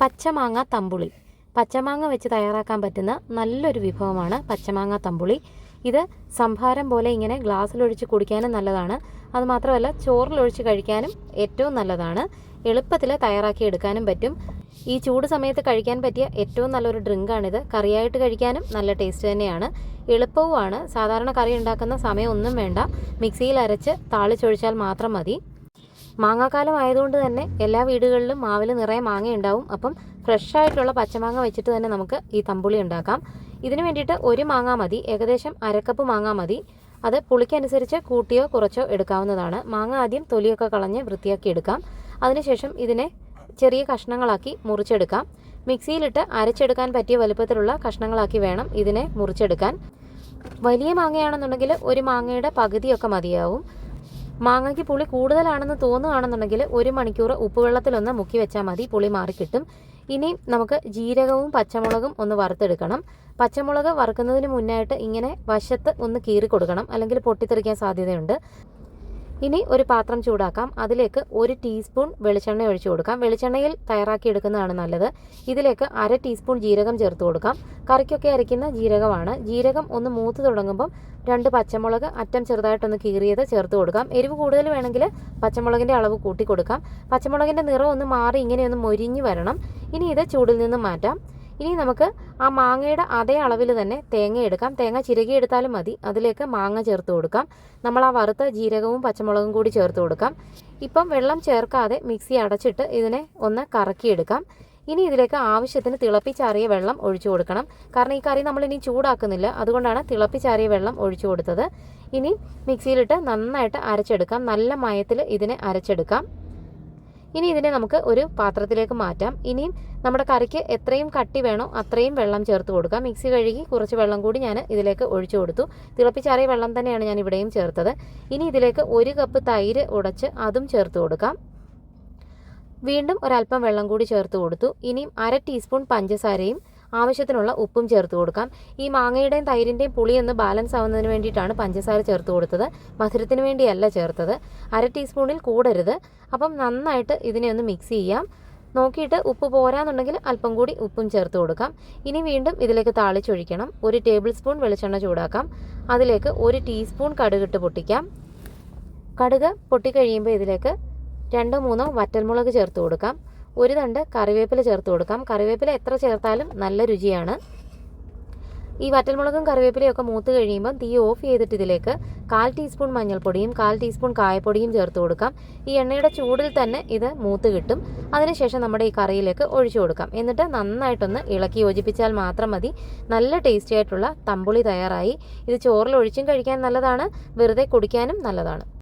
പച്ചമാങ്ങ തമ്പുളി. പച്ചമാങ്ങ വെച്ച് തയ്യാറാക്കാൻ പറ്റുന്ന നല്ലൊരു വിഭവമാണ് പച്ചമാങ്ങ തമ്പുളി. ഇത് സംഭാരം പോലെ ഇങ്ങനെ ഗ്ലാസ്സിലൊഴിച്ച് കുടിക്കാനും നല്ലതാണ്. അതുമാത്രമല്ല ചോറിലൊഴിച്ച് കഴിക്കാനും ഏറ്റവും നല്ലതാണ്. എളുപ്പത്തിൽ തയ്യാറാക്കി എടുക്കാനും പറ്റും. ഈ ചൂട് സമയത്ത് കഴിക്കാൻ പറ്റിയ ഏറ്റവും നല്ലൊരു ഡ്രിങ്കാണിത്. കറിയായിട്ട് കഴിക്കാനും നല്ല ടേസ്റ്റ് തന്നെയാണ്. എളുപ്പവുമാണ്. സാധാരണ കറി ഉണ്ടാക്കുന്ന സമയമൊന്നും വേണ്ട. മിക്സിയിൽ അരച്ച് താളിച്ചൊഴിച്ചാൽ മാത്രം മതി. മാങ്ങാക്കാലം ആയതുകൊണ്ട് തന്നെ എല്ലാ വീടുകളിലും മാവിൽ നിറയെ മാങ്ങ ഉണ്ടാവും അപ്പം ഫ്രഷ് ആയിട്ടുള്ള പച്ചമാങ്ങ വെച്ചിട്ട് തന്നെ നമുക്ക് ഈ തമ്പുളി ഉണ്ടാക്കാം. ഇതിനു വേണ്ടിയിട്ട് ഒരു മാങ്ങ മതി ഏകദേശം അരക്കപ്പ് മാങ്ങ മതി. അത് പുളിക്കനുസരിച്ച് കൂട്ടിയോ കുറച്ചോ എടുക്കാവുന്നതാണ്. മാങ്ങ ആദ്യം തൊലിയൊക്കെ കളഞ്ഞ് വൃത്തിയാക്കി എടുക്കാം. അതിനുശേഷം ഇതിനെ ചെറിയ കഷ്ണങ്ങളാക്കി മുറിച്ചെടുക്കാം. മിക്സിയിലിട്ട് അരച്ചെടുക്കാൻ പറ്റിയ വലുപ്പത്തിലുള്ള കഷ്ണങ്ങളാക്കി വേണം ഇതിനെ മുറിച്ചെടുക്കാൻ. വലിയ മാങ്ങയാണെന്നുണ്ടെങ്കിൽ ഒരു മാങ്ങയുടെ പകുതിയൊക്കെ മതിയാവും. മാങ്ങയ്ക്ക് പുളി കൂടുതലാണെന്ന് തോന്നുകയാണെന്നുണ്ടെങ്കിൽ ഒരു മണിക്കൂർ ഉപ്പുവെള്ളത്തിലൊന്ന് മുക്കി വെച്ചാൽ മതി. പുളി മാറിക്കിട്ടും ഇനി നമുക്ക് ജീരകവും പച്ചമുളകും ഒന്ന് വറുത്തെടുക്കണം. പച്ചമുളക് വറുക്കുന്നതിന് മുന്നായിട്ട് ഇങ്ങനെ വശത്ത് ഒന്ന് കീറി കൊടുക്കണം അല്ലെങ്കിൽ പൊട്ടിത്തെറിക്കാൻ സാധ്യതയുണ്ട്. ഇനി ഒരു പാത്രം ചൂടാക്കാം. അതിലേക്ക് ഒരു ടീസ്പൂൺ വെളിച്ചെണ്ണ ഒഴിച്ചു കൊടുക്കാം. വെളിച്ചെണ്ണയിൽ തയ്യാറാക്കി എടുക്കുന്നതാണ് നല്ലത്. ഇതിലേക്ക് അര ടീസ്പൂൺ ജീരകം ചേർത്ത് കൊടുക്കാം. കറിക്കൊക്കെ അരയ്ക്കുന്ന ജീരകമാണ്. ജീരകം ഒന്ന് മൂത്ത് തുടങ്ങുമ്പം രണ്ട് പച്ചമുളക് അറ്റം ചെറുതായിട്ടൊന്ന് കീറിയത് ചേർത്ത് കൊടുക്കാം. എരിവ് കൂടുതൽ വേണമെങ്കിൽ പച്ചമുളകിന്റെ അളവ് കൂട്ടി കൊടുക്കാം. പച്ചമുളകിന്റെ നിറം ഒന്ന് മാറി ഇങ്ങനെയൊന്ന് മൊരിഞ്ഞ് വരണം. ഇനി ഇത് ചൂടിൽ നിന്ന് മാറ്റാം. ഇനി നമുക്ക് ആ മാങ്ങയുടെ അതേ അളവിൽ തന്നെ തേങ്ങ എടുക്കാം. തേങ്ങ ചിരകി എടുത്താലും മതി. അതിലേക്ക് മാങ്ങ ചേർത്ത് കൊടുക്കാം. നമ്മൾ ആ വറുത്ത ജീരകവും പച്ചമുളകും കൂടി ചേർത്ത് കൊടുക്കാം. ഇപ്പം വെള്ളം ചേർക്കാതെ മിക്സി അടച്ചിട്ട് ഇതിനെ ഒന്ന് കറക്കിയെടുക്കാം. ഇനി ഇതിലേക്ക് ആവശ്യത്തിന് തിളപ്പിച്ചാറിയ വെള്ളം ഒഴിച്ചു കൊടുക്കണം. കാരണം ഈ കറി നമ്മൾ ഇനി ചൂടാക്കുന്നില്ല. അതുകൊണ്ടാണ് തിളപ്പിച്ചാറിയ വെള്ളം ഒഴിച്ചു കൊടുത്തത്. ഇനി മിക്സിയിലിട്ട് നന്നായിട്ട് അരച്ചെടുക്കാം. നല്ല മയത്തിൽ ഇതിനെ അരച്ചെടുക്കാം. ഇനി ഇതിനെ നമുക്ക് ഒരു പാത്രത്തിലേക്ക് മാറ്റാം. ഇനിയും നമ്മുടെ കറിക്ക് എത്രയും കട്ടി വേണോ അത്രയും വെള്ളം ചേർത്ത് കൊടുക്കാം. മിക്സി കഴുകി കുറച്ച് വെള്ളം കൂടി ഞാൻ ഇതിലേക്ക് ഒഴിച്ചു കൊടുത്തു. തിളപ്പിച്ചാറിയ വെള്ളം തന്നെയാണ് ഞാൻ ഇവിടെയും ചേർത്തത്. ഇനി ഇതിലേക്ക് ഒരു കപ്പ് തൈര് ഉടച്ച് അതും ചേർത്ത് കൊടുക്കാം. വീണ്ടും ഒരല്പം വെള്ളം കൂടി ചേർത്ത് കൊടുത്തു. ഇനിയും അര ടീസ്പൂൺ പഞ്ചസാരയും ആവശ്യത്തിനുള്ള ഉപ്പും ചേർത്ത് കൊടുക്കാം. ഈ മാങ്ങയുടെയും തൈരിന്റെയും പുളി ഒന്ന് ബാലൻസ് ആവുന്നതിന് വേണ്ടിയിട്ടാണ് പഞ്ചസാര ചേർത്ത് കൊടുത്തത്. മധുരത്തിന് വേണ്ടിയല്ല ചേർത്തത്. അര ടീസ്പൂണിൽ കൂടരുത്. അപ്പം നന്നായിട്ട് ഇതിനെ ഒന്ന് മിക്സ് ചെയ്യാം. നോക്കിയിട്ട് ഉപ്പ് പോരാന്നുണ്ടെങ്കിൽ അല്പം കൂടി ഉപ്പും ചേർത്ത് കൊടുക്കാം. ഇനി വീണ്ടും ഇതിലേക്ക് താളിച്ചൊഴിക്കണം. ഒരു ടേബിൾ സ്പൂൺ വെളിച്ചെണ്ണ ചൂടാക്കാം. അതിലേക്ക് ഒരു ടീസ്പൂൺ കടുകിട്ട് പൊട്ടിക്കാം. കടുക് പൊട്ടിക്കഴിയുമ്പോൾ ഇതിലേക്ക് രണ്ടോ മൂന്നോ വറ്റൽമുളക് ചേർത്ത് കൊടുക്കാം. ഒരു തണ്ട് കറിവേപ്പില ചേർത്ത് കൊടുക്കാം. കറിവേപ്പില എത്ര ചേർത്താലും നല്ല രുചിയാണ്. ഈ വറ്റൽമുളകും കറിവേപ്പിലയും ഒക്കെ മൂത്ത് കഴിയുമ്പം തീ ഓഫ് ചെയ്തിട്ട് ഇതിലേക്ക് കാൽ ടീസ്പൂൺ മഞ്ഞൾപ്പൊടിയും കാൽ ടീസ്പൂൺ കായപ്പൊടിയും ചേർത്ത് കൊടുക്കാം. ഈ എണ്ണയുടെ ചൂടിൽ തന്നെ ഇത് മൂത്ത് കിട്ടും. അതിനുശേഷം നമ്മുടെ ഈ കറിയിലേക്ക് ഒഴിച്ചു കൊടുക്കാം. എന്നിട്ട് നന്നായിട്ടൊന്ന് ഇളക്കി യോജിപ്പിച്ചാൽ മാത്രം മതി. നല്ല ടേസ്റ്റി ആയിട്ടുള്ള തമ്പുളി തയ്യാറായി. ഇത് ചോറിൽ ഒഴിച്ചും കഴിക്കാൻ നല്ലതാണ്. വെറുതെ കുടിക്കാനും നല്ലതാണ്.